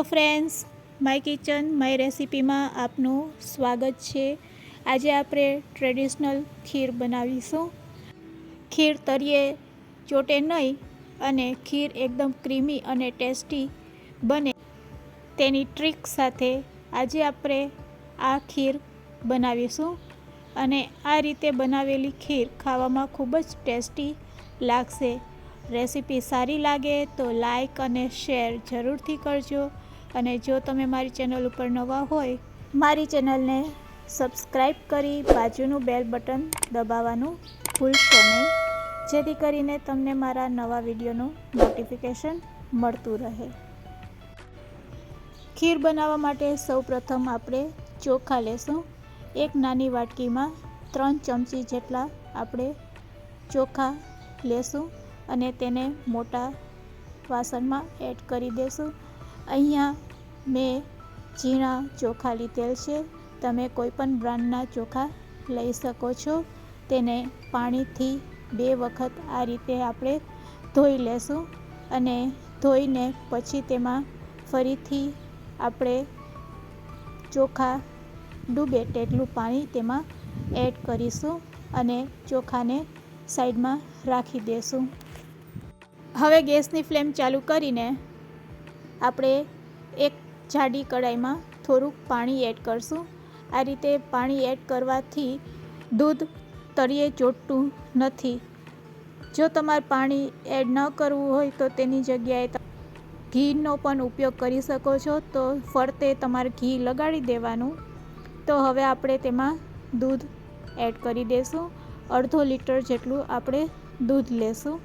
Hello friends my kitchen my રેસિપીમાં આપનું સ્વાગત છે. આજે આપણે ટ્રેડિશનલ ખીર બનાવીશું. ખીર તરીએ ચોટે નહીં અને ખીર એકદમ ક્રીમી અને ટેસ્ટી બને. તેની ટ્રીક સાથે આજે આપણે આ ખીર બનાવીશું અને આ રીતે બનાવેલી ખીર ખાવામાં ખૂબ જ ટેસ્ટી લાગશે. રેસીપી સારી લાગે તો લાઈક અને શેર જરૂરથી કરજો. અને જો તમે મારી ચેનલ ઉપર નવા હોય, મારી ચેનલને સબસ્ક્રાઈબ કરી બાજુનું બેલ બટન દબાવવાનું ભૂલશો નહીં. જેથી કરીને તમને મારા નવા વિડીયોનું નોટિફિકેશન મળતું રહે. ખીર બનાવવા માટે સૌપ્રથમ આપણે ચોખા લેશું. એક નાની વાટકીમાં ત્રણ ચમચી જેટલા આપણે ચોખા લેશું અને તેને મોટા વાસણમાં એડ કરી દેશું. અહીંયા મેં ઝીણા ચોખા લીધેલ છે. તમે કોઈપણ બ્રાન્ડના ચોખા લઈ શકો છો. તેને પાણીથી બે વખત આ રીતે આપણે ધોઈ લેશું અને ધોઈને પછી તેમાં ફરીથી આપણે ચોખા ડૂબે તેટલું પાણી તેમાં એડ કરીશું અને ચોખાને સાઈડમાં રાખી દેશું. હવે ગેસની ફ્લેમ ચાલુ કરીને આપણે એક જાડી કઢાઈમાં થોડુંક પાણી એડ કરશું. આ રીતે પાણી એડ કરવાથી દૂધ તળિયે ચોટતું નથી. જો તમારે પાણી એડ ન કરવું હોય તો તેની જગ્યાએ ઘીનો પણ ઉપયોગ કરી શકો છો. તો ફરતે તમારે ઘી લગાડી દેવાનું. તો હવે આપણે તેમાં દૂધ એડ કરી દઈશું અડધો લીટર જેટલું આપણે દૂધ લેશું.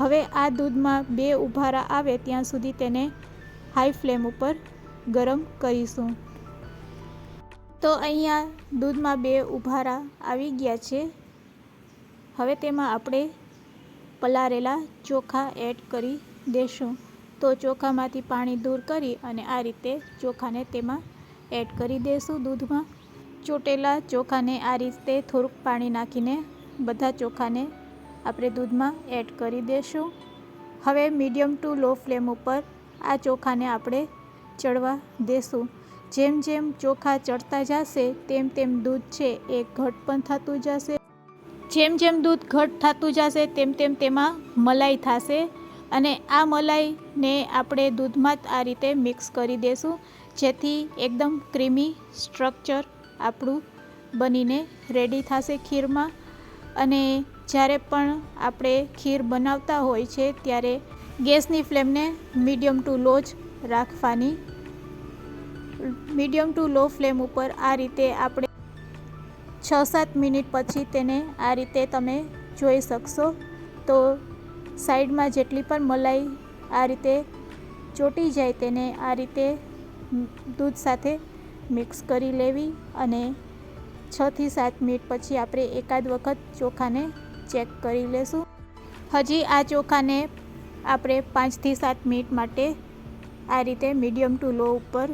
હવે આ દૂધમાં બે ઉભારા આવે ત્યાં સુધી તેને હાઈ ફ્લેમ ઉપર ગરમ કરીશું. તો અહીંયા દૂધમાં બે ઉભારા આવી ગયા છે. હવે તેમાં આપણે પલારેલા ચોખા એડ કરી દેશું. તો ચોખામાંથી પાણી દૂર કરી અને આ રીતે ચોખાને તેમાં એડ કરી દેશું દૂધમાં. ચોટેલા ચોખાને આ રીતે થોડુંક પાણી નાખીને બધા ચોખાને આપણે દૂધમાં એડ કરી દઈશું હવે મીડિયમ ટુ લો ફ્લેમ ઉપર આ ચોખાને આપણે ચડવા દેશું. જેમ જેમ ચોખા ચડતા જશે, તેમ તેમ દૂધ છે એ ઘટ પણ થતું જશે. જેમ જેમ દૂધ ઘટ થતું જશે, તેમ તેમ તેમાં મલાઈ થશે. અને આ મલાઈને આપણે દૂધમાં આ રીતે મિક્સ કરી દેશું, જેથી એકદમ ક્રીમી સ્ટ્રક્ચર આપણું બનીને રેડી થશે ખીરમાં. અને જ્યારે પણ આપણે ખીર બનાવતા હોય છે, ત્યારે ગેસની ફ્લેમને મીડિયમ ટુ લો જ રાખવાની. મીડિયમ ટુ લો ફ્લેમ ઉપર આ રીતે આપણે છ સાત મિનિટ પછી તેને આ રીતે તમે જોઈ શકશો. તો સાઈડમાં જેટલી પણ મલાઈ આ રીતે ચોટી જાય તેને આ રીતે દૂધ સાથે મિક્સ કરી લેવી અને છથી સાત મિનિટ પછી આપણે એકાદ વખત ચોખાને ચેક કરી લેશું. હજી આ ચોખાને આપણે પાંચથી સાત મિનિટ માટે આ રીતે મીડિયમ ટુ લો ઉપર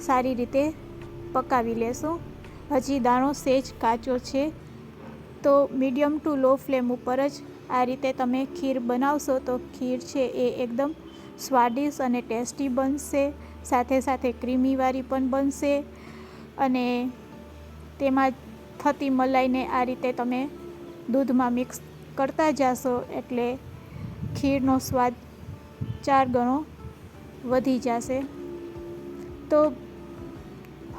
સારી રીતે પકાવી લેશું. હજી દાણો સેજ કાચો છે, તો મીડિયમ ટુ લો ફ્લેમ ઉપર જ આ રીતે તમે ખીર બનાવશો તો ખીર છે એ એકદમ સ્વાદિષ્ટ અને ટેસ્ટી બનશે. સાથે સાથે ક્રીમીવાળી પણ બનશે અને તેમાં થતી મલાઈને આ રીતે તમે દૂધમાં મિક્સ કરતા જશો એટલે ખીરનો સ્વાદ ચાર ગણો વધી જશે. તો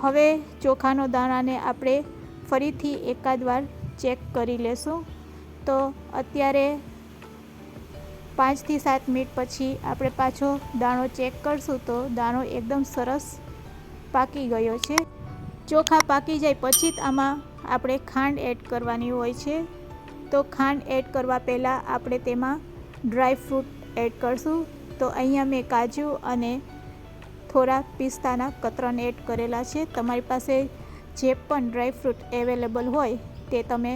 હવે ચોખાનો દાણાને આપણે ફરીથી એકાદ વાર ચેક કરી લેશું. તો અત્યારે પાંચથી સાત મિનિટ પછી આપણે પાછો દાણો ચેક કરશું તો દાણો એકદમ સરસ પાકી ગયો છે. ચોખા પાકી જાય પછી જ આમાં આપણે ખાંડ એડ કરવાની હોય છે. તો ખાંડ એડ કરવા પહેલાં આપણે તેમાં ડ્રાય ફ્રૂટ એડ કરશું. તો અહીંયા મેં કાજુ અને થોડા પિસ્તાના કતરણ એડ કરેલા છે. તમારી પાસે જે પણ ડ્રાય ફ્રૂટ અવેલેબલ હોય તે તમે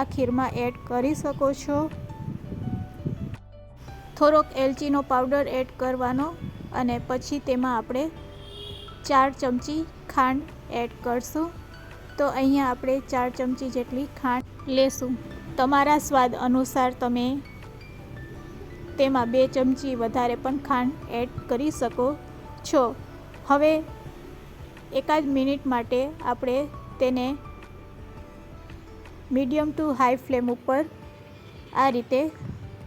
આ ખીરમાં એડ કરી શકો છો. થોડોક એલચીનો પાવડર એડ કરવાનો અને પછી તેમાં આપણે ચાર ચમચી ખાંડ એડ કરશું. તો અહીંયા આપણે ચાર ચમચી જેટલી ખાંડ લેશું. તમારા સ્વાદ અનુસાર તમે તેમાં બે ચમચી વધારે પણ ખાંડ એડ કરી શકો છો. હવે એકાદ મિનિટ માટે આપણે તેને મીડિયમ ટુ હાઈ ફ્લેમ ઉપર આ રીતે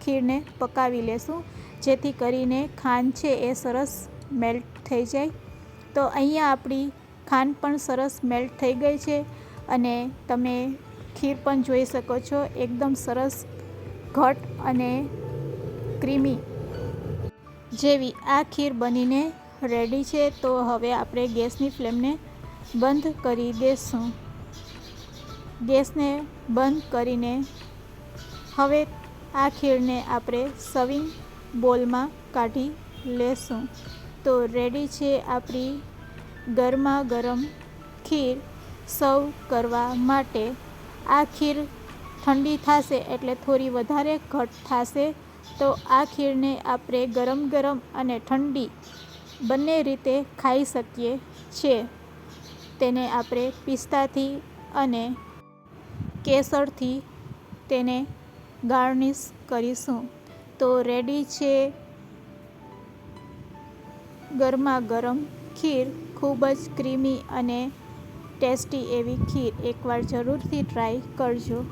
ખીરને પકાવી લેશું. જેથી કરીને ખાંડ છે એ સરસ મેલ્ટ થઈ જાય. તો અહીંયા આપણી ખાંડ પણ સરસ મેલ્ટ થઈ ગઈ છે અને તમે ખીર પણ જોઈ શકો છો. એકદમ સરસ ઘટ અને ક્રીમી. જેવી આ ખીર બનીને રેડી છે, તો હવે આપણે ગેસની ફ્લેમને બંધ કરી દઈશું ગેસને બંધ કરીને હવે આ ખીરને આપણે સવિંગ બોલમાં કાઢી લેશું. તો રેડી છે આપણી ગરમા ગરમ ખીર સર્વ કરવા માટે. આ ખીર ઠંડી થશે એટલે થોડી વધારે ઘટ થશે. તો આ ખીરને આપણે ગરમ ગરમ અને ઠંડી બંને રીતે ખાઈ શકીએ છીએ. તેને આપણે પિસ્તાથી અને કેસરથી તેને ગાર્નિશ કરીશું. તો રેડી છે ગરમા ગરમ ખીર. ખૂબ જ ક્રીમી અને ટેસ્ટી એવી ખીર. એકવાર જરૂરથી ટ્રાય કરજો.